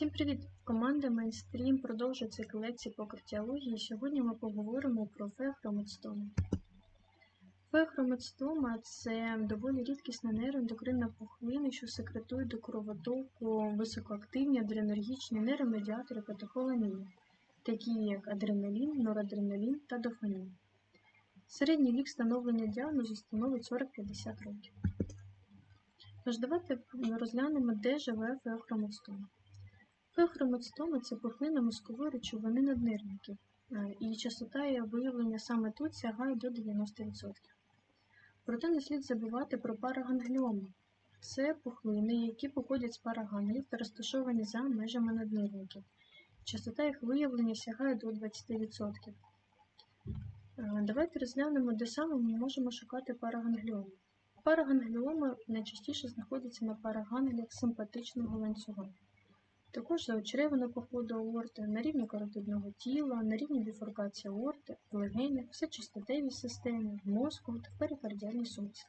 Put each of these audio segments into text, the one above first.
Всім привіт! Команда Mainstream продовжує цикл лекцій по кардіології. Сьогодні ми поговоримо про феохроматостому. Феохроматостома – це доволі рідкісна нейроендокринна пухлина, що секретує до кровотоку високоактивні адренергічні нейромедіатори катехоламії, такі як адреналін, норадреналін та дофамін. Середній вік встановлення діагнозу становить 40-50 років. Тож давайте розглянемо, де живе феохроматостома. Феохроматостома – це пухлина мозкової речовини наднирників, е, і частота її виявлення саме тут сягає до 90%. Проте не слід забувати про парагангліоми. Це пухлини, які походять з параганглів та розташовані за межами наднирників. Частота їх виявлення сягає до 20%. Е, Давайте розглянемо, де саме ми можемо шукати парагангліоми. Парагангліоми найчастіше знаходяться на параганглях симпатичного ланцюга. Також заочеревина по ходу аорти, на рівні каротидного тіла, на рівні біфуркації аорти, в легенях, в сечостатевій системі, в мозку та в перикардіальній сумці.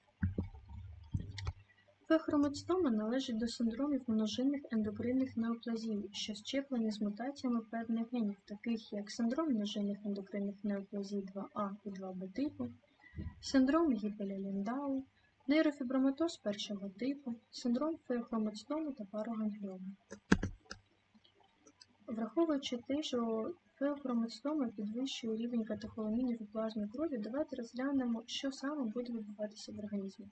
Фехроматостома належить до синдромів множинних ендокринних неоплазій, що щеплені з мутаціями певних генів, таких як синдром множинних ендокринних неоплазій 2А і 2Б типу, синдром гіпереліндау, нейрофіброматоз першого типу, синдром феохроматостому та парогангліому. Враховуючи те, що феохроматостома підвищує рівень катехоламінів у плазмі крові, давайте розглянемо, що саме буде відбуватися в організмі.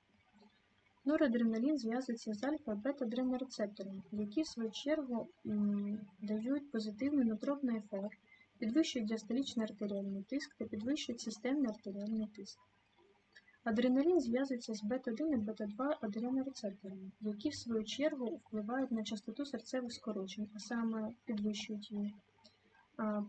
Норадреналін зв'язується з альфа бета-адренорецепторами, які в свою чергу дають позитивний нутробний ефект, підвищують діастолічний артеріальний тиск та підвищують системний артеріальний тиск. Адреналін зв'язується з бета-1 і бета-2 адренорецепторами, які в свою чергу впливають на частоту серцевих скорочень, а саме підвищують її,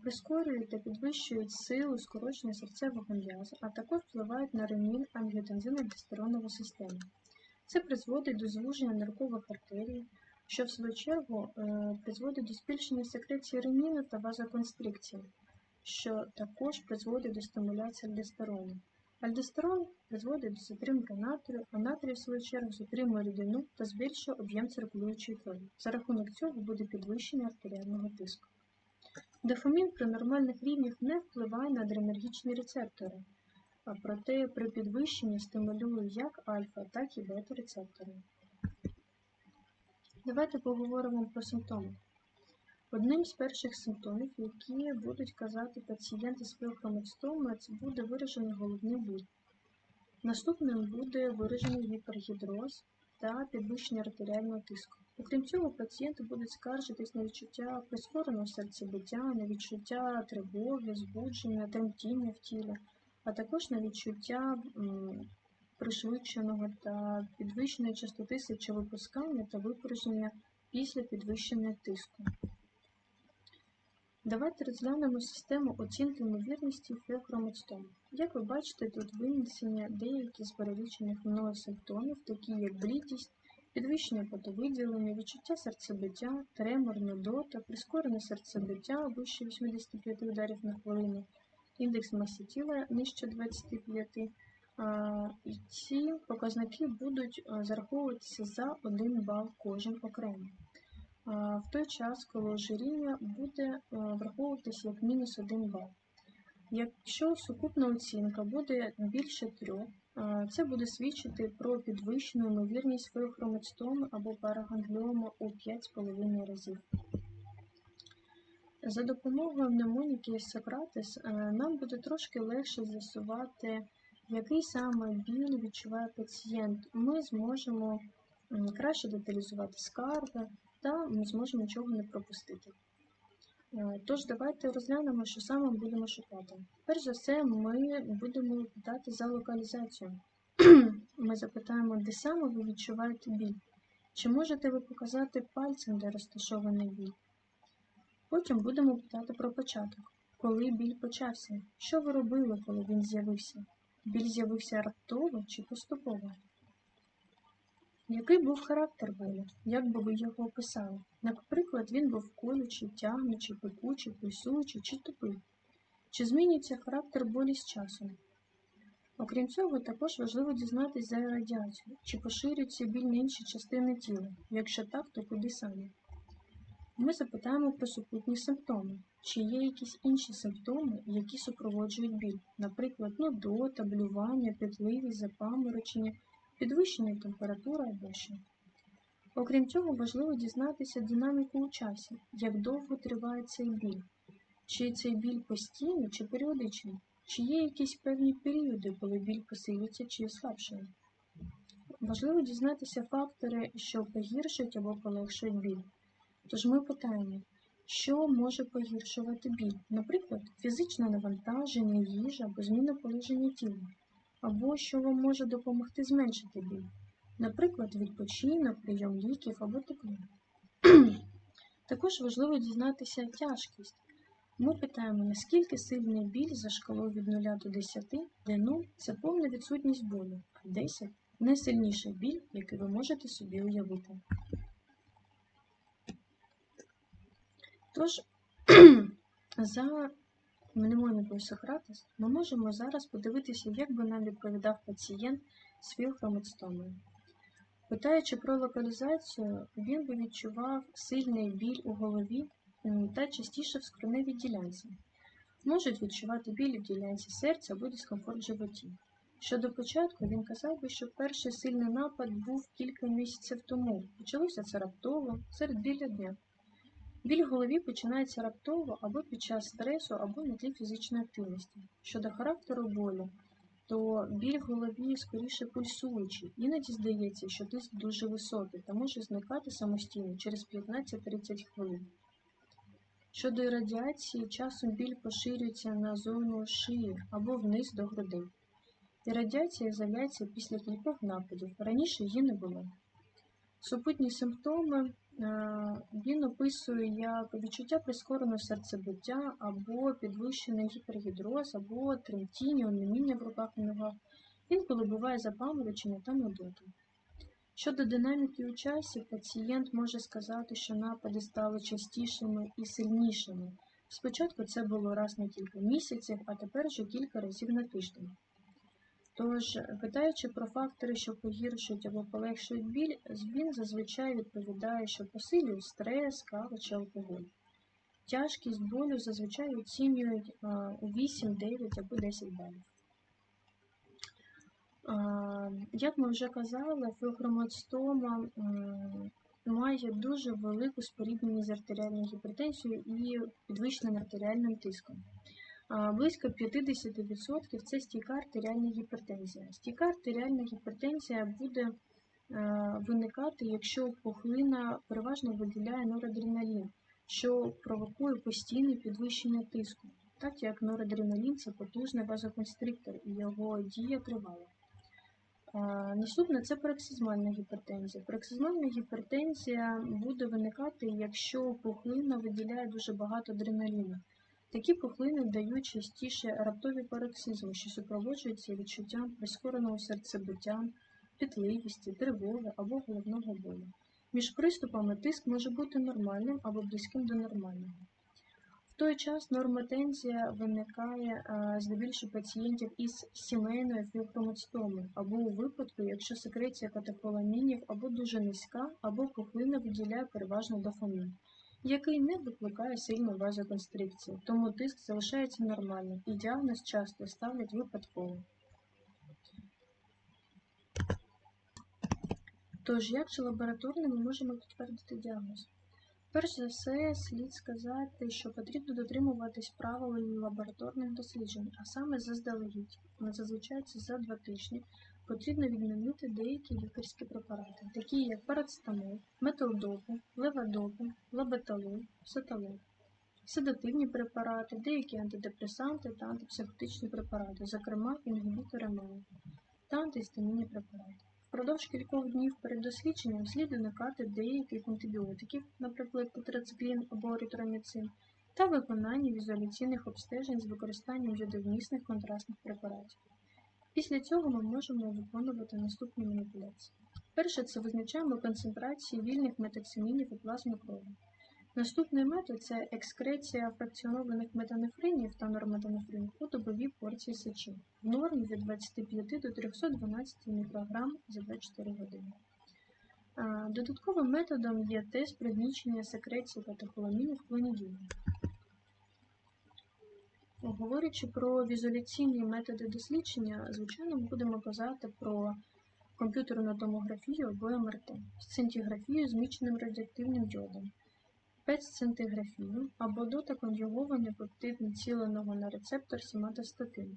прискорюють та підвищують силу скорочення серцевого м'яза, а також впливають на ремін ангіотензино-альдостеронову систему. Це призводить до звуження ниркових артерій, що в свою чергу е, призводить до збільшення секреції реміну та вазоконстрикції, що також призводить до стимуляції альдостерону. Альдостерон призводить до затримки натрію, а натрій, в свою чергу, затримує рідину та збільшує об'єм циркулюючої крові. За рахунок цього буде підвищення артеріального тиску. Дофамін при нормальних рівнях не впливає на адренергічні рецептори, а проте при підвищенні стимулює як альфа, так і бета-рецептори. Давайте поговоримо про симптоми. Одним з перших симптомів, які будуть казати пацієнти з феохроматостоми, це буде виражений головний біль. Наступним буде виражений гіпергідроз та підвищення артеріального тиску. Окрім цього, пацієнти будуть скаржитись на відчуття прискореного серцебиття, на відчуття тривоги, збудження, тремтіння в тілі, а також на відчуття пришвидшеного та підвищеної частоти сечовипускання та випорожнення після підвищення тиску. Давайте розглянемо систему оцінки ймовірності феохроматостому. Як ви бачите, тут винесення деяких з перелічених мною симптомів, такі як блідість, підвищення потовиділення, відчуття серцебиття, тремор, нудота, прискорене серцебиття вище 85 ударів на хвилину, індекс маси тіла нижче 25. І ці показники будуть зараховуватися за 1 бал кожен окремо. В той час, коли ожиріння буде враховуватися як мінус 1 бал. Якщо сукупна оцінка буде більше 3, це буде свідчити про підвищену ймовірність феохроматостоми або парагангліома у 5,5 разів. За допомогою мнемоніки Сократес е, нам буде трошки легше з'ясувати, який саме біль відчуває пацієнт. Ми зможемо краще деталізувати скарги та ми зможемо нічого не пропустити. Е, Тож давайте розглянемо, що саме будемо шукати. Перш за все, ми будемо питати за локалізацію. Ми запитаємо, де саме ви відчуваєте біль. Чи можете ви показати пальцем, де розташований біль? Потім будемо питати про початок. Коли біль почався? Що ви робили, коли він з'явився? Біль з'явився раптово чи поступово? Який був характер болю? Як би ви його описали? Наприклад, він був колючий, тягнучий, пекучий, пульсуючий чи тупий? Чи змінюється характер болі з часом? Окрім цього, також важливо дізнатися за радіацію, чи поширюється біль на інші частини тіла. Якщо так, то куди саме? Ми запитаємо про супутні симптоми. Чи є якісь інші симптоми, які супроводжують біль, наприклад, нудота, блювання, пітливість, запаморочення, підвищення температури або що. Окрім цього, важливо дізнатися динаміку у часі, як довго триває цей біль, чи цей біль постійний чи періодичний, чи є якісь певні періоди, коли біль посилюється чи слабшає. Важливо дізнатися фактори, що погіршують або полегшують біль. Тож ми питаємо, що може погіршувати біль, наприклад, фізичне навантаження, їжа або зміна положення тіла, або що вам може допомогти зменшити біль, наприклад, відпочинок, прийом ліків або тепло. Також важливо дізнатися тяжкість. Ми питаємо, наскільки сильний біль за шкалою від 0 до 10, де 0 це повна відсутність болю, а 10 найсильніший біль, який ви можете собі уявити. Тож, за мнемонікою Сократес ми можемо зараз подивитися, як би нам відповідав пацієнт з філхромецтомою. Питаючи про локалізацію, він би відчував сильний біль у голові та частіше в скроневій ділянці. Можуть відчувати біль у ділянці серця або дискомфорт в животі. Щодо початку, він казав би, що перший сильний напад був кілька місяців тому. Почалося це раптово, серед біля дня. Біль в голові починається раптово або під час стресу, або на тлі фізичної активності. Щодо характеру болю, то біль в голові скоріше пульсуючий. Іноді здається, що тиск дуже високий та може зникати самостійно через 15-30 хвилин. Щодо радіації, часом біль поширюється на зону шиї або вниз до грудей. І радіація з'являється після кількох нападів. Раніше її не було. Супутні симптоми він описує як відчуття прискореного серцебиття, або підвищений гіпергідроз, або тремтіння, онеміння в руках і ногах. Інколи буває запаморочення та нудота. Щодо динаміки у часі, пацієнт може сказати, що напади стали частішими і сильнішими. Спочатку це було раз на кілька місяців, а тепер вже кілька разів на тиждень. Тож, питаючи про фактори, що погіршують або полегшують біль, він зазвичай відповідає, що посилює стрес, кава чи алкоголь. Тяжкість болю зазвичай оцінюють у 8, 9 або 10 балів. Як ми вже казали, філхроматстома має дуже велику спорідненість з артеріальною гіпертензією і підвищеним артеріальним тиском. Близько 50% це стійка артеріальна гіпертензія. Стійка артеріальна гіпертензія буде виникати, якщо пухлина переважно виділяє норадреналін, що провокує постійне підвищення тиску, так як норадреналін це потужний вазоконстриктор і його дія тривала. Наступне це пароксизмальна гіпертензія. Пароксизмальна гіпертензія буде виникати, якщо пухлина виділяє дуже багато адреналіну. Такі пухлини дають частіше раптові пароксизми, що супроводжуються відчуттям прискореного серцебиття, пітливісті, тривоги або головного болю. Між приступами тиск може бути нормальним або близьким до нормального. В той час нормотензія виникає здебільшого пацієнтів із сімейною філхромоцтомою, або у випадку, якщо секреція катехоламінів або дуже низька, або пухлина виділяє переважно дофамін який не викликає сильну вазоконстрикцію, тому тиск залишається нормальним і діагноз часто ставлять випадково. Тож, як же лабораторно ми можемо підтвердити діагноз? Перш за все, слід сказати, що потрібно дотримуватись правил лабораторних досліджень, а саме заздалегідь, зазвичай це за два тижні, потрібно відмінити деякі лікарські препарати, такі як парацетамол, метилдопу, левадопу, лабеталол, сеталол, седативні препарати, деякі антидепресанти та антипсихотичні препарати, зокрема інгібітори МЕО та антистамінні препарати. Впродовж кількох днів перед дослідженням слід уникати деяких антибіотиків, наприклад, тетрациклін або еритроміцин, та виконання візуаляційних обстежень з використанням йодовмісних контрастних препаратів. Після цього ми можемо виконувати наступні маніпуляції. Перше це визначаємо концентрації вільних метаксимінів у плазмі крові. Наступний метод це екскреція фракціонованих метанефринів та норметанефринів у добовій порції сечі в нормі від 25 до 312 мікрограм за 24 години. Додатковим методом є тест пригнічення секреції катехоламінів в клонідіні. Говорячи про візуляційні методи дослідження, звичайно, ми будемо казати про комп'ютерну томографію або МРТ, сцинтіграфію з мічним радіоактивним діодом, пет-сцинтиграфію або дотоконюгований пептид націленого на рецептор сіматостатину.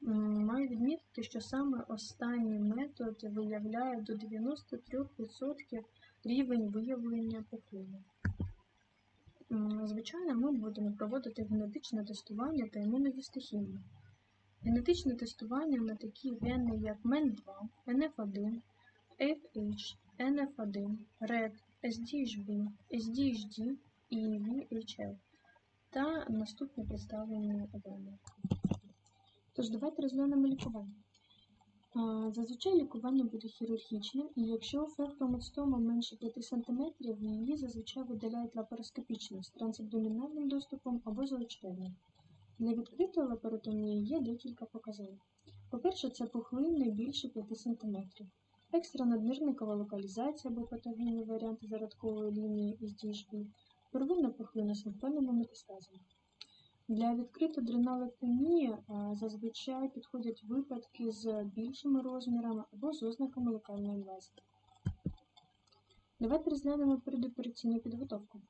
Маю відмітити, що саме останній метод виявляє до 93% рівень виявлення пухлини. Звичайно, ми будемо проводити генетичне тестування та імуногістохімію. Генетичне тестування на такі гени, як MEN2, NF1, FH, NF1, RED, SDHB, SDHD і VHL та наступні представлені гени. Тож давайте розглянемо лікування. Зазвичай лікування буде хірургічним, і якщо ферхромостома менше 5 см, її зазвичай видаляють лапароскопічно з трансабдомінальним доступом або залученням. Для відкритої лапаротомії є декілька показань. По-перше, це пухлин не більше 5 см, екстранаднирникова локалізація або патогенні варіанти зародкової лінії із DHB, первинна пухлина з невпевненими метастазами. Для відкрито-дренолектомії зазвичай підходять випадки з більшими розмірами або з ознаками локальної інвазії. Давайте розглянемо передопераційну підготовку.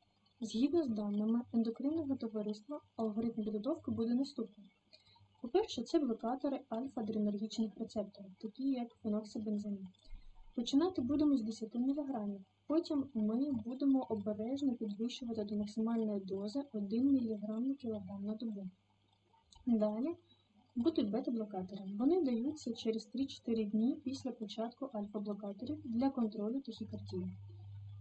Згідно з даними ендокринного товариства, алгоритм підготовки буде наступним. По-перше, це блокатори альфа-адренергічних рецепторів, такі як феноксибензамін. Починати будемо з 10 мг. Потім ми будемо обережно підвищувати до максимальної дози 1 мг на кілограм на добу. Далі будуть бета-блокатори. Вони даються через 3-4 дні після початку альфа-блокаторів для контролю тахікардії.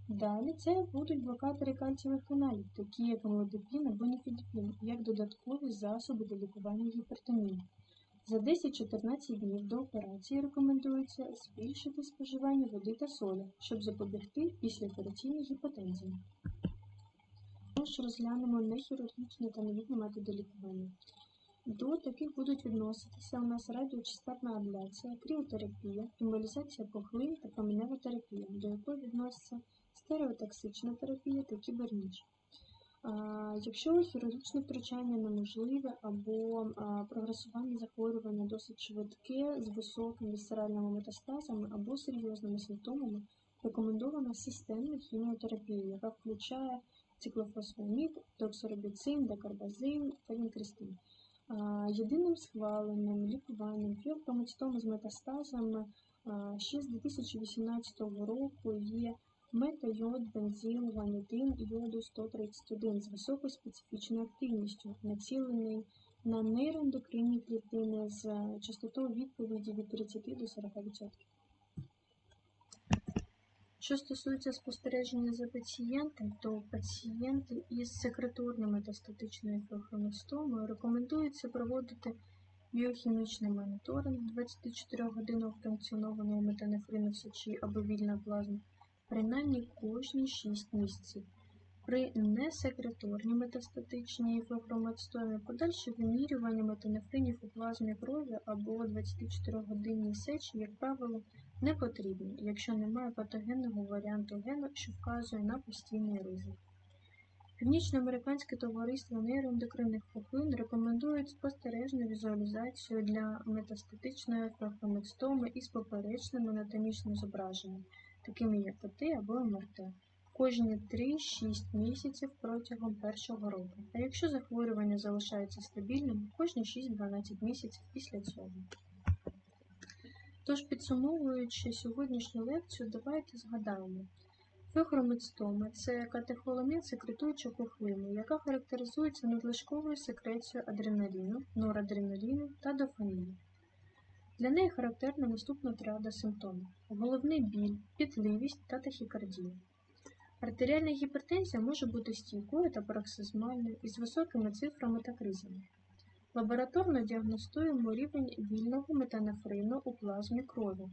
Далі це будуть блокатори кальцієвих каналів, такі як амлодипін або ніфедипін, як додаткові засоби для лікування гіпертонії. За 10-14 днів до операції рекомендується збільшити споживання води та солі, щоб запобігти післяопераційній гіпотензії. Також розглянемо нехірургічні та новітні методи лікування. До таких будуть відноситися у нас радіочастотна абляція, кріотерапія, емболізація пухлин та каменева терапія, до якої відноситься стереотоксична терапія та кіберніч. Якщо хірургічне втручання неможливе або прогресування захворювання досить швидке з високими вісцеральними метастазами або серйозними симптомами, рекомендована системна хіміотерапія, яка включає циклофосфамід, доксорубіцин, декарбазин та вінкристин. Єдиним схваленим лікуванням фіопромоцитому з метастазами ще з 2018 року є метайод, бензин, ванітин йоду 131 з високою специфічною активністю, націлений на нейроендокринні клітини з частотою відповіді від 30 до 40%. Що стосується спостереження за пацієнтом, то пацієнти із секреторною метастатичною філохромостомою рекомендується проводити біохімічний моніторинг 24 годинного функціонованого метанефрину в сечі або вільної плазми принаймні кожні 6 місяців. При несекреторній метастатичній флохроматстомі подальші вимірювання метанефринів у плазмі крові або 24-годинній сечі, як правило, не потрібні, якщо немає патогенного варіанту гену, що вказує на постійний ризик. Північноамериканське товариство нейроендокринних пухлин рекомендують спостережну візуалізацію для метастатичної флохроматстоми із поперечним анатомічним зображенням такими як КТ або МРТ, кожні 3-6 місяців протягом першого року, а якщо захворювання залишається стабільним, кожні 6-12 місяців після цього. Тож, підсумовуючи сьогоднішню лекцію, давайте згадаємо. Фехромецтома – це катехоламін секретуюча пухлину, яка характеризується надлишковою секрецією адреналіну, норадреналіну та дофаміну. Для неї характерна наступна тріада симптомів: головний біль, пітливість та тахікардія. Артеріальна гіпертензія може бути стійкою та пароксизмальною із високими цифрами та кризами. Лабораторно діагностуємо рівень вільного метанефрину у плазмі крові,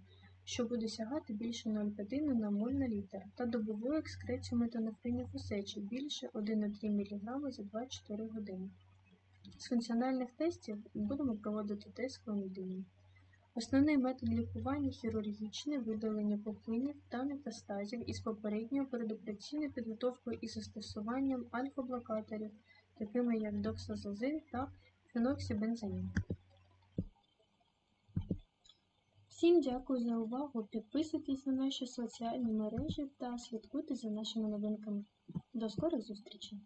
що буде сягати більше 0,5 на моль на літр, та добову екскрецію метанефринів у сечі більше 1,3 мг за 2-4 години. З функціональних тестів будемо проводити тест клонідинів. Основний метод лікування хірургічне видалення пухлинів та метастазів із попередньою передопераційною підготовкою і застосуванням альфа-блокаторів, такими як доксазозин та феноксибензамін. Всім дякую за увагу. Підписуйтесь на наші соціальні мережі та слідкуйте за нашими новинками. До скорих зустрічей!